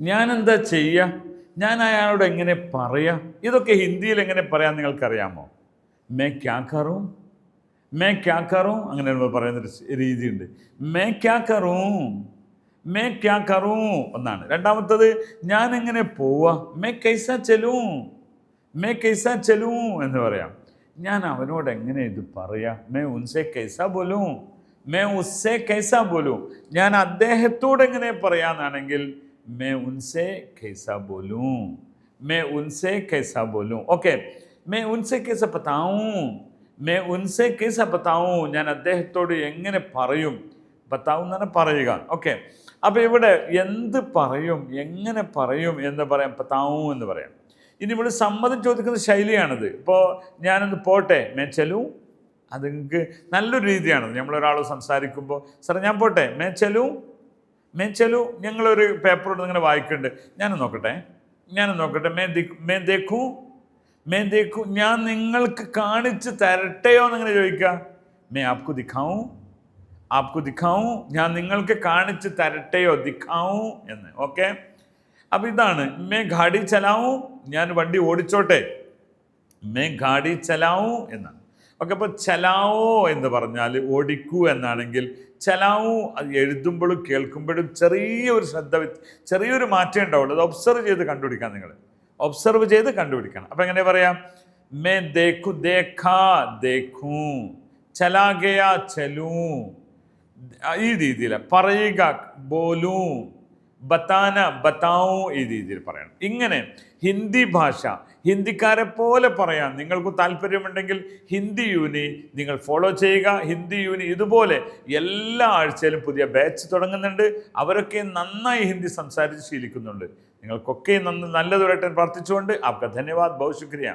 ഞാൻ എന്താ ചെയ്യുക ഞാൻ അയാളോട് എങ്ങനെ പറയാ? ഇതൊക്കെ ഹിന്ദിയിൽ എങ്ങനെ പറയാൻ നിങ്ങൾക്കറിയാമോ? മേ ക്യാ കറും? മേ ക്യാ കറും? അങ്ങനെ നമ്മൾ പറയുന്ന ഒരു രീതിയുണ്ട്. മേ ക്യാ കറും? മേ ക്യാ കറും? എന്നാണ് രണ്ടാമത്തത് ഞാൻ എങ്ങനെ പോവാ? മേ കൈസ ചെലൂ? മേ കൈസ ചെലൂ എന്ന് പറയാം. ഞാൻ അവനോട് എങ്ങനെ ഇത് പറയാ? മേ ഉൻസെ കൈസ പോലും മേ ഉസ്സെ കൈസ പോലും ഞാൻ അദ്ദേഹത്തോട് എങ്ങനെ പറയാന്നാണെങ്കിൽ മേ उनसे कैसा ബോലൂ മേ ഉൻസെ കൈസ ബോലൂ ഓക്കെ മേ ഉൻസെ കൈസ പത്താവും മേ ഉൻസെ കൈസ പത്താവും ഞാൻ അദ്ദേഹത്തോട് എങ്ങനെ പറയും? പത്താവും എന്ന് പറയുക. ഓക്കെ അപ്പോൾ ഇവിടെ എന്ത് പറയും? എങ്ങനെ പറയും എന്ന് പറയാം. പത്താവും എന്ന് പറയാം. ഇനി ഇവിടെ സമ്മതം ചോദിക്കുന്ന ശൈലിയാണിത്. ഇപ്പോൾ ഞാനൊന്ന് പോട്ടെ? മേ ചെലു അത് നിങ്ങൾക്ക് നല്ലൊരു രീതിയാണത്. നമ്മളൊരാൾ സംസാരിക്കുമ്പോൾ സാറേ ഞാൻ പോട്ടെ? മേ ചെലു മേ ചെലു ഞങ്ങളൊരു പേപ്പറോട് ഇങ്ങനെ വായിക്കുന്നുണ്ട് ഞാനും നോക്കട്ടെ. ഞാനും നോക്കട്ടെ. മേ ദിക് മേ ദേഖു മേ ദേഖു ഞാൻ നിങ്ങൾക്ക് കാണിച്ച് തരട്ടെയോ എന്നിങ്ങനെ ചോദിക്കുക. മേ ആപ്കു ദിഖാവും ആപ്കു ദിഖാവും ഞാൻ നിങ്ങൾക്ക് കാണിച്ച് തരട്ടെയോ ദിഖാവും എന്ന്. ഓക്കെ? അപ്പം ഇതാണ്. മേ ഗാഡി ചലാവും ഞാൻ വണ്ടി ഓടിച്ചോട്ടെ. മേ ഗാഡി ചലാവും എന്നാണ് ഓക്കെ അപ്പോൾ ചലാവോ എന്ന് പറഞ്ഞാൽ ഓടിക്കൂ എന്നാണെങ്കിൽ ചലാവോ അത് എഴുതുമ്പോഴും കേൾക്കുമ്പോഴും ചെറിയൊരു ശ്രദ്ധ ചെറിയൊരു മാറ്റം ഉണ്ടാവുള്ളൂ. അത് ഒബ്സർവ് ചെയ്ത് കണ്ടുപിടിക്കാം നിങ്ങൾ. ഒബ്സർവ് ചെയ്ത് കണ്ടുപിടിക്കണം. അപ്പം എങ്ങനെ പറയാം? മേ ദേഖു ദേഖാ ദേഖൂ. ചലാകയാ ചലൂ. ഈ രീതിയിൽ പറയുക ബോലൂ. ബത്താന ബത്താവോ ഈ രീതിയിൽ പറയണം. ഇങ്ങനെ ഹിന്ദി ഭാഷ ഹിന്ദിക്കാരെ പോലെ പറയാൻ നിങ്ങൾക്ക് താല്പര്യമുണ്ടെങ്കിൽ ഹിന്ദി യൂനി നിങ്ങൾ ഫോളോ ചെയ്യുക. ഹിന്ദി യൂനി ഇതുപോലെ എല്ലാ ആഴ്ചയിലും പുതിയ ബാച്ച് തുടങ്ങുന്നുണ്ട്. അവരൊക്കെ നന്നായി ഹിന്ദി സംസാരിച്ച് ശീലിക്കുന്നുണ്ട്. നിങ്ങൾക്കൊക്കെ നന്ന് നല്ലതൊരട്ടെ പ്രാർത്ഥിച്ചുകൊണ്ട്. ആപ്ക ധന്യവാദ്. ബഹു ശുക്രിയ